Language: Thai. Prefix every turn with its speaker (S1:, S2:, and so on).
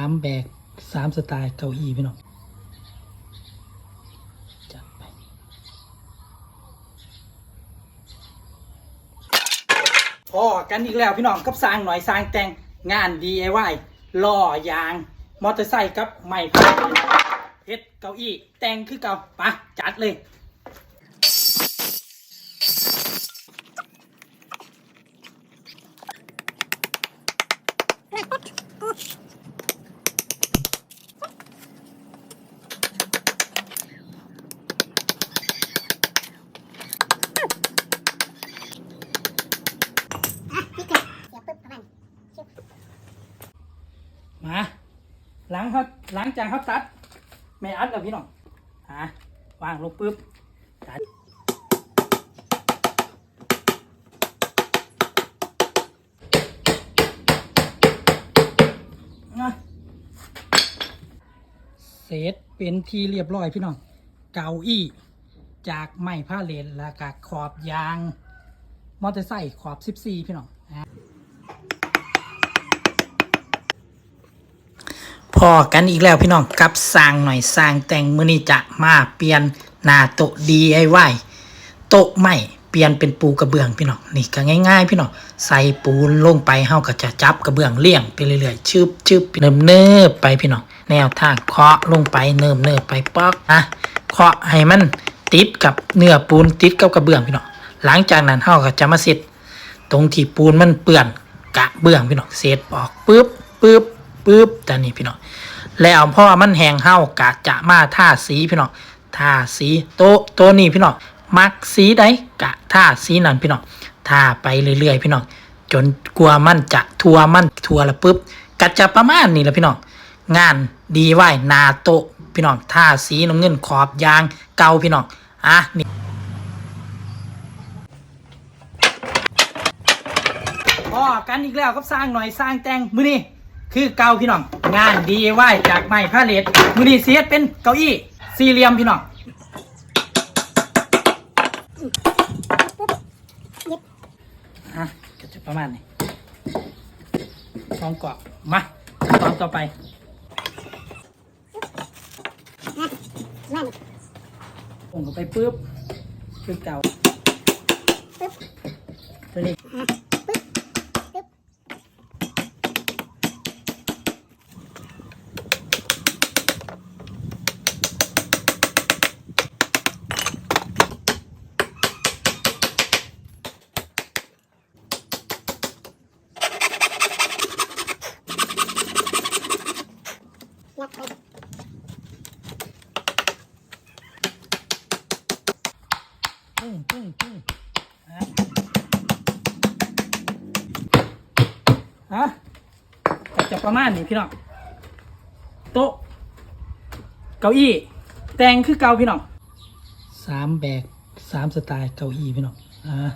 S1: ามแบกสามสไตล์เก้าอี้พี่น้องจัดไปพอกันอีกแล้วพี่น้องกับสร้างหน่อยสร้างแต่งงาน DIY ล่อยาง มอเตอร์ไซค์กับไม้เฮ็ดเก้าอี้แต่งคือเก่าปะจัดเลย
S2: นี่เกิดเดี๋ยวปุ๊บประมาณชึบ
S1: มาหลังเขาหลังจากเขาตัดไม่อัดแล้วพี่น้องอ่าวางลงปุ๊บตัดนะเสร็จเป็นที่เรียบร้อยพี่น้อง เก้าอี้จากไม้ผ้าเลนแล้วก็ขอบยาง มอเตอร์ไซค์ขอบ 14 พี่น้อง พอกันอีกแล้วพี่น้องกับสร้างหน่อยสร้างแต่งมือนี้จะมาเปลี่ยนหน้าโต๊ะ DIY โต๊ะใหม่เปลี่ยนเป็นปูกระเบื้องพี่น้องนี่ก็ง่ายๆ พี่น้องใส่ปูนลงไปเฮาก็จะจับกระเบื้องเลี่ยงไปเรื่อยๆชึบชึบเนิมเนิบไปพี่น้องแนวทางเคาะลงไปเนิมเนิบไปป๊อกนะเคาะให้มันติดกับเนื้อปูนติดกับกระเบื้องพี่น้องหลังจากนั้นเฮาก็จะมาเสร็จตรงที่ปูนมันเปื้อนกระเบื้องพี่น้องเศษออกปึ๊บปึ๊บปึ๊บแต่นี่พี่น้อง แล้วเพอมันแหงเฮากะจะมาท่าสีพี่น้องท่าสีโตโต๊ะนี่พี่น้องมักสีใดกะท่าสีนั้นพี่น้องท่าไปเรื่อยๆพี่น้องจนกลัวมันจะทัวมันทัวแล้วปึ๊บกะจะประมาณนี้แหละพี่น้องงานดีไหวนาโตพี่น้องท่าสีน้ำเงินขอบยางเกาพี่น้องอะนี่พอกันอีกแล้วกับสร้างหน่อยสร้างแต่งมือนี้ คือเก่าพี่น้อง งานดีไหวจากไม้พาเลทมือนี้เสียเป็นเก้าอี้สี่เหลี่ยมพี่น้องอะก็จะประมาณนี้สองกรอบมาขั้นตอนต่อไป
S2: นะนั่น
S1: ผมก็ไปปุ๊บคือเก่า
S2: ปุ๊บ
S1: ตัวนี้
S2: ปึ้
S1: งปึ้งปึ้งฮะจะประมาณนี้พี่น้องโต๊ะเก้าอี้แต่งคือเก่าพี่น้องสามแบกสามสไตล์เก้าอี้พี่น้องอ่า